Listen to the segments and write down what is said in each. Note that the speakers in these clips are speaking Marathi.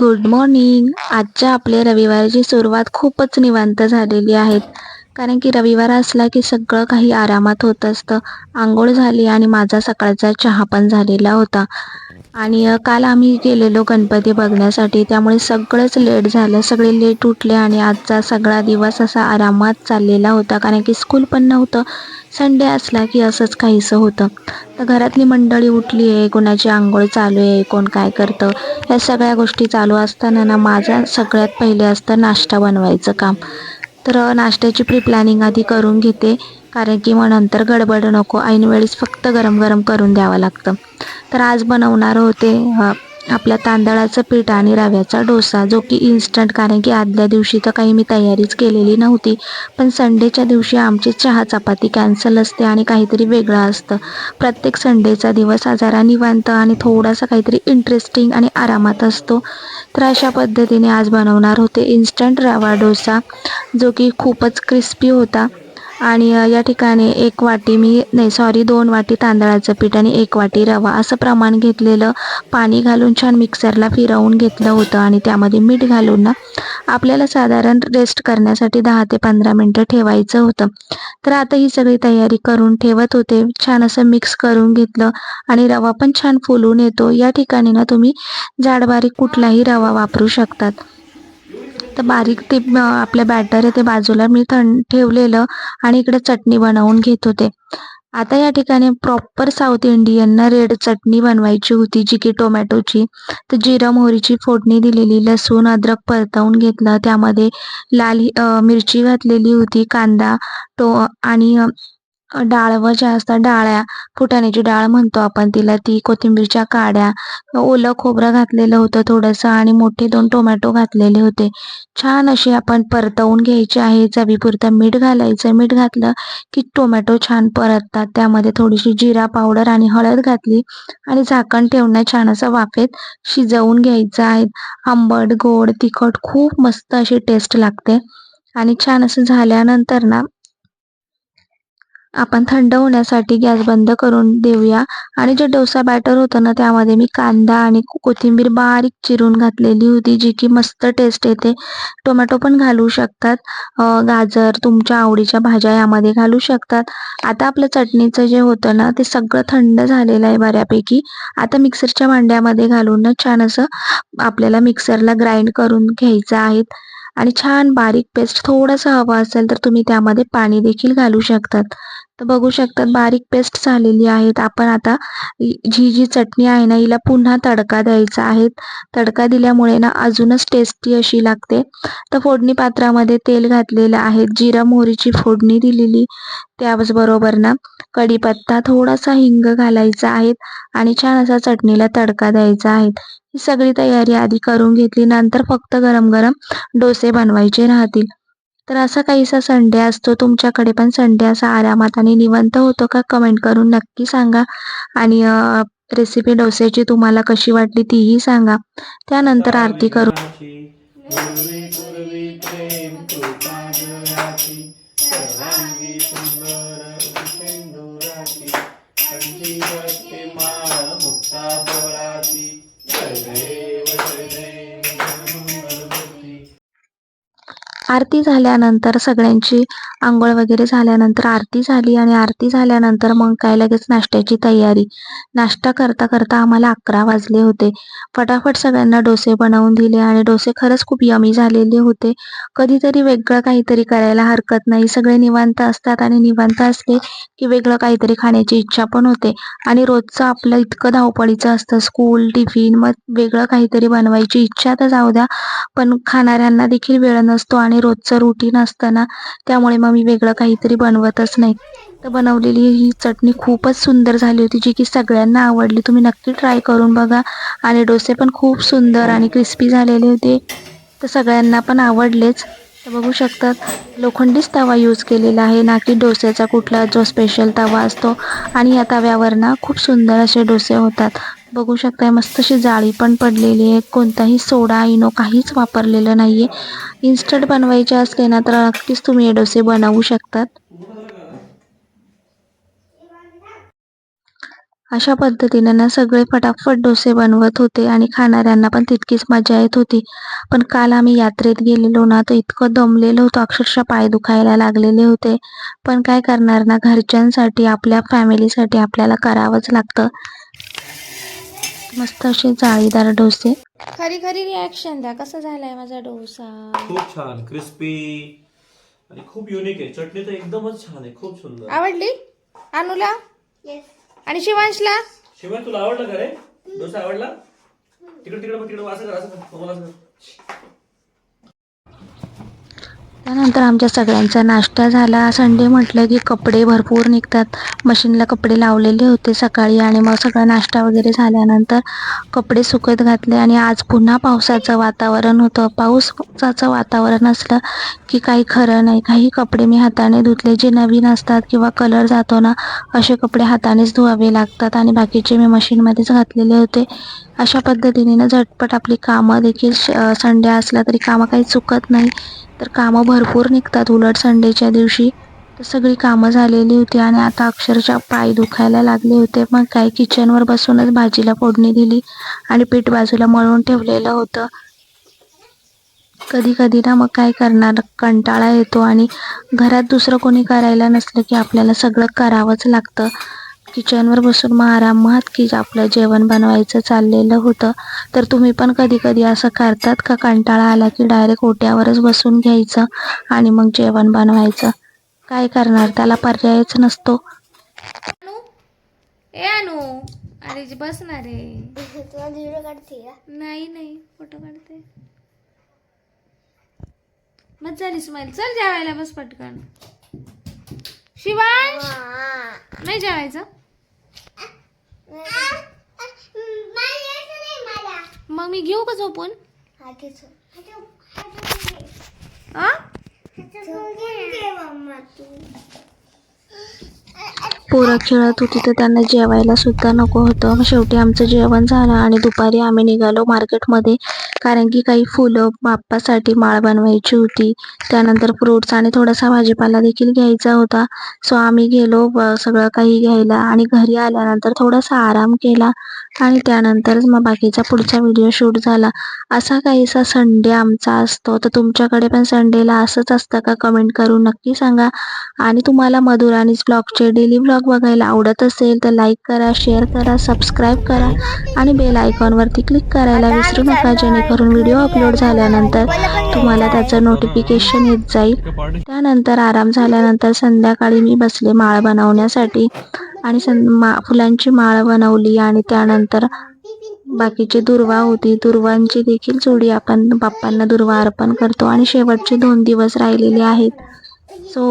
गुड मॉर्निंग आजच्या आपल्या रविवारची सुरुवात खूपच निवांत झालेली आहे. कारण की रविवार असला की सगळं काही आरामात होत असतं. आंघोळ झाली आणि माझा सकाळचा चहा पण झालेला होता. आणि काल आम्ही गेलेलो गणपती बघण्यासाठी. त्यामुळे सगळंच लेट झालं. सगळे लेट उठले आणि आजचा सगळा दिवस असा आरामात चाललेला होता. कारण की स्कूल पण नव्हतं. संडे असला की असंच काहीसं होतं. तर घरातली मंडळी उठली आहे. कोणाची आंघोळ चालू आहे. कोण काय करतं. या सगळ्या गोष्टी चालू असताना ना माझा सगळ्यात पहिले असतं नाश्ता बनवायचं काम. तर नाश्त्याची प्री प्लॅनिंग आधी करून घेते. कारण की मग नंतर गडबड नको. ऐनवेळीच फक्त गरम गरम करून द्यावं लागतं. तर आज बनवणार होते आपल्या तांदळाचं पीठ आणि रव्याचा डोसा जो की इन्स्टंट कारण की आदल्या दिवशी तर काही मी तयारीच केलेली नव्हती पण संडेच्या दिवशी आमची चहा चपाती कॅन्सल असते आणि काहीतरी वेगळं असतं. प्रत्येक संडेचा दिवस आजारा निवांत आणि थोडासा काहीतरी इंटरेस्टिंग आणि आरामात असतो. तर अशा पद्धतीने आज बनवणार होते इन्स्टंट रवा डोसा जो की खूपच क्रिस्पी होता. आणि या ठिकाणी एक वाटी मी नाही सॉरी दोन वाटी तांदळाचं पीठ आणि एक वाटी रवा असं प्रमाण घेतलेलं पाणी घालून छान मिक्सरला फिरवून घेतलं होतं आणि त्यामध्ये मीठ घालून ना आपल्याला साधारण रेस्ट करण्यासाठी दहा ते पंधरा मिनटं ठेवायचं होतं. तर आता ही सगळी तयारी करून ठेवत होते. छान असं मिक्स करून घेतलं आणि रवा पण छान फुलून येतो. या ठिकाणी ना तुम्ही जाडबारीक कुठलाही रवा वापरू शकतात. तर बारीक ते आपलं बॅटर आहे ते बाजूला मी थंड ठेवलेलं आणि इकडे चटणी बनवून घेत होते. आता या ठिकाणी प्रॉपर साऊथ इंडियनना रेड चटणी बनवायची होती जी की टोमॅटोची. तर जिरा मोहरीची फोडणी दिलेली लसूण अद्रक परतवून घेतलं. त्यामध्ये लाल मिरची घातलेली होती कांदा तो आणि डाळ डाळवं ज्या असतात डाळ्या फुटाण्याची डाळ म्हणतो आपण तिला. ती कोथिंबीरच्या काड्या ओलं खोबरं घातलेलं होतं थोडंसं आणि मोठे दोन टोमॅटो घातलेले होते. छान असे आपण परतवून घ्यायचे आहे. चवीपुरतं मीठ घालायचं. मीठ घातलं की टोमॅटो छान परततात. त्यामध्ये थोडीशी जिरा पावडर आणि हळद घातली आणि झाकण ठेवणं छान असं वाफेत शिजवून घ्यायचं आहे. आंबट गोड तिखट खूप मस्त अशी टेस्ट लागते. आणि छान असं झाल्यानंतर ना आपण थंड होण्यासाठी गॅस बंद करून देऊया. आणि जे डोसा बॅटर होतं ना त्यामध्ये मी कांदा आणि कोथिंबीर बारीक चिरून घातलेली होती जी की मस्त टेस्ट येते. टोमॅटो पण घालू शकतात. गाजर तुमच्या आवडीच्या भाज्या यामध्ये घालू शकतात. आता आपलं चटणीचं जे होतं ना ते सगळं थंड झालेलं आहे बऱ्यापैकी. आता मिक्सरच्या भांड्यामध्ये घालून ना छान असं आपल्याला मिक्सरला ग्राइंड करून घ्यायचं आहे. आणि छान बारीक पेस्ट थोडंसं हवं असेल तर तुम्ही त्यामध्ये पाणी देखील घालू शकतात. तर बघू शकतात बारीक पेस्ट झालेली आहेत. आपण आता जी जी चटणी आहे ना हिला पुन्हा तडका द्यायचा आहे. तडका दिल्यामुळे ना अजूनच टेस्टी अशी लागते. तर फोडणी पात्रामध्ये तेल घातलेलं आहे. जिरा मोहरीची फोडणी दिलेली त्याचबरोबर ना कढीपत्ता थोडासा हिंग घालायचा आहे आणि छान असा चटणीला तडका द्यायचा आहे. ही सगळी तयारी आधी करून घेतली. नंतर फक्त गरम गरम डोसे बनवायचे राहतील. तर असा काहीसा संडे असतो. तुमच्याकडे पण संडे असा आरामात आणि निवंत होतो का? कमेंट करून नक्की सांगा. आणि रेसिपी डोसेची तुम्हाला कशी वाटली तीही सांगा. त्यानंतर आरती करू. आरती झाल्यानंतर सगळ्यांची आंघोळ वगैरे झाल्यानंतर आरती झाली आणि आरती झाल्यानंतर मग काय लगेच नाश्त्याची तयारी. नाश्ता करता करता आम्हाला अकरा वाजले होते. फटाफट सगळ्यांना डोसे बनवून दिले आणि डोसे खरंच खूप यमी झालेले होते. कधीतरी वेगळं काहीतरी करायला हरकत नाही. सगळे निवांत असतात आणि निवांत असले की वेगळं काहीतरी खाण्याची इच्छा पण होते. आणि रोजचं आपलं इतकं धावपळीचं असतं. स्कूल टिफिन मग वेगळं काहीतरी बनवायची इच्छा तर जाऊ द्या. पण खाणाऱ्यांना देखील वेळ नसतो आणि रोजचं रुटीन असतं ना त्यामुळे मग मी वेगळं काहीतरी बनवतच नाही. तर बनवलेली ही चटणी खूपच सुंदर झाली होती जी की सगळ्यांना आवडली. तुम्ही नक्की ट्राय करून बघा. आणि डोसे पण खूप सुंदर आणि क्रिस्पी झालेले होते. तर सगळ्यांना पण आवडलेच. तर बघू शकतात लोखंडीच तवा यूज केलेला आहे. ना की डोस्याचा कुठला जो स्पेशल तवा असतो. आणि या तव्यावर ना खूप सुंदर असे डोसे होतात. बघू शकताय मस्त अशी जाळी पण पडलेली आहे. कोणताही सोडा इनो काहीच वापरलेलं नाहीये. इन्स्टंट बनवायचे असले ना तर नक्कीच तुम्ही हे डोसे बनवू शकतात. अशा पद्धतीने ना सगळे फटाफट डोसे बनवत होते आणि खाणाऱ्यांना पण तितकीच मजा येत होती. पण काल आम्ही यात्रेत गेलेलो ना तर इतकं दमलेलं होतं. अक्षरशः पाय दुखायला लागलेले होते. पण काय करणार ना घरच्यांसाठी आपल्या फॅमिलीसाठी आपल्याला करावंच लागतं. मस्त असे जाळीदार डोसे. खरी खरी रिॲक्शन द्या. कसा झालाय माझा डोसा? खूप छान क्रिस्पी आणि खूप युनिक आहे. चटणी तर एकदमच छान आहे. खूप सुंदर. आवडली? अनुला? आणि शिवांशला? शिवाय तुला आवडलं का रे? डोसा आवडला? तिकडे तिकडे तिकडे असं कर असं कर. मला असं कर. त्यानंतर आमच्या सगळ्यांचा नाश्ता झाला. संडे म्हटलं की कपडे भरपूर निघतात. मशीनला कपडे लावलेले होते सकाळी आणि मग सगळा नाश्ता वगैरे झाल्यानंतर कपडे सुकत घातले आणि आज पुन्हा पावसाचं वातावरण होतं. पावसाचं वातावरण असलं की काही खरं नाही. काही कपडे मी हाताने धुतले. जे नवीन असतात किंवा कलर जातो ना असे कपडे हातानेच धुवावे लागतात आणि बाकीचे मी मशीनमध्येच घातलेले होते. अशा पद्धतीने ना झटपट आपली कामं देखील संडे असला तरी कामं काही चुकत नाही. तर कामं भरपूर निघतात. उलट संडेच्या दिवशी तर सगळी कामं झालेली होती आणि आता अक्षरशः पाय दुखायला लागले होते. मग काय किचनवर बसूनच भाजीला फोडणी दिली आणि पीठ बाजूला मळून ठेवलेलं होतं. कधी कधी ना मग काय करणार कंटाळा येतो आणि घरात दुसरं कोणी करायला नसलं की आपल्याला सगळं करावंच लागतं. किचनवर बसून मग आरामात की आपलं जेवण बनवायचं चाललेलं होतं. तर तुम्ही पण कधी कधी असं करतात का? कंटाळा आला की डायरेक्ट ओट्यावरच बसून घ्यायचं आणि मग जेवण बनवायचं. काय करणार? त्याला पर्यायच नसतो. ए अनु! अरे जी बसणार आहे. नाही नाही. फोटो काढते. मग झाली स्माईल चल जेवायला बस पटकन. शिवांश! नाही जेवायचं? मग मी घेऊ का झोपून? पोरा खेळत होती तर त्यांना जेवायला सुद्धा नको होतं. मग शेवटी आमचं जेवण झालं आणि दुपारी आम्ही निघालो मार्केटमध्ये कारण की काही फुलं बाप्पासाठी माळ बनवायची होती. त्यानंतर फ्रुट्स आणि थोडासा भाजीपाला देखील घ्यायचा होता. सो आम्ही गेलो ब- सगळं काही घ्यायला आणि घरी आल्यानंतर थोडासा आराम केला आणि त्यानंतरच मग बाकीचा पुढचा व्हिडिओ शूट झाला. असा काहीसा संडे आमचा असतो. तर तुमच्याकडे पण संडेला असंच असतं का? कमेंट करून नक्की सांगा. आणि तुम्हाला मधुराणीच ब्लॉगचे डेली ब्लॉग बघायला आवडत असेल तर लाईक करा शेअर करा सबस्क्राईब करा आणि बेल आयकॉनवरती क्लिक करायला विसरू नका. जेणेकरून व्हिडिओ अपलोड झाल्यानंतर तुम्हाला त्याचं नोटिफिकेशन येत जाईल. त्यानंतर आराम झाल्यानंतर संध्याकाळी मी बसले माळ बनवण्यासाठी आणि सं मा फुलांची माळ बनवली आणि त्यानंतर बाकीची दुर्वा होती. दुर्वांची देखील जोडी आपण बाप्पांना दुर्वा अर्पण करतो आणि शेवटचे दोन दिवस राहिलेले आहेत. सो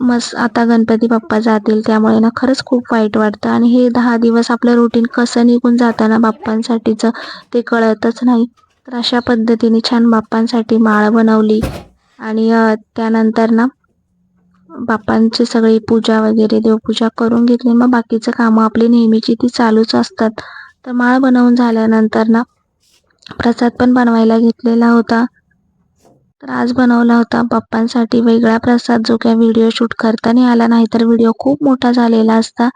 मस आता गणपती बाप्पा जातील त्यामुळे ना खरंच खूप वाईट वाटतं आणि हे दहा दिवस आपलं रुटीन कसं निघून जाताना बाप्पांसाठीचं ते कळतच नाही. तर अशा पद्धतीने छान बाप्पांसाठी माळ बनवली. आणि त्यानंतर ना बाप्पांची सगळी पूजा वगैरे देवपूजा करून घेतली. मग बाकीचं कामं आपली नेहमीची ती चालूच असतात. तर माळ बनवून झाल्यानंतर ना प्रसाद पण बनवायला घेतलेला होता. तर आज बनवला होता बाप्पांसाठी वेगळा प्रसाद जो काय व्हिडिओ शूट करताना आला नाही तर व्हिडिओ खूप मोठा झालेला असता.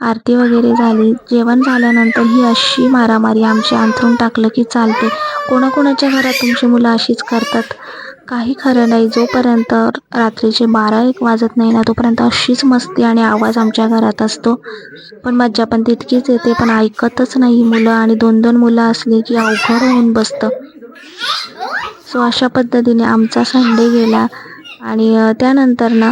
आरती वगैरे झाली. जेवण झाल्यानंतर ही अशी मारामारी आमची अंथरून टाकलं की चालते. कोणाकोणाच्या घरात तुमची मुलं अशीच करतात? काही खरं नाही. जोपर्यंत रात्रीचे बारा एक वाजत नाही ना तोपर्यंत अशीच मस्ती आणि आवाज आमच्या घरात असतो. पण मज्जा पण तितकीच येते. पण ऐकतच नाही मुलं आणि दोन दोन मुलं असली की अवघड होऊन बसतं. सो अशा पद्धतीने आमचा संडे गेला. आणि त्यानंतर ना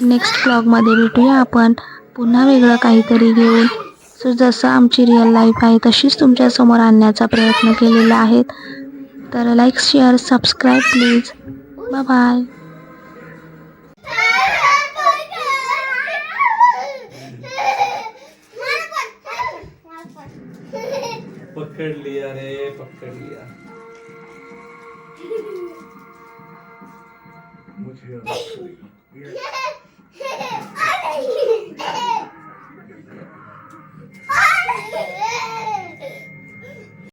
नेक्स्ट ब्लॉगमध्ये भेटूया आपण. पुन्हा वेगळं काहीतरी घेऊन. सो जसं आमची रिअल लाईफ आहे तशीच तुमच्यासमोर आणण्याचा प्रयत्न केलेला आहे. तर like share subscribe please bye पकड़ लिया रे पकड़ लिया मुझे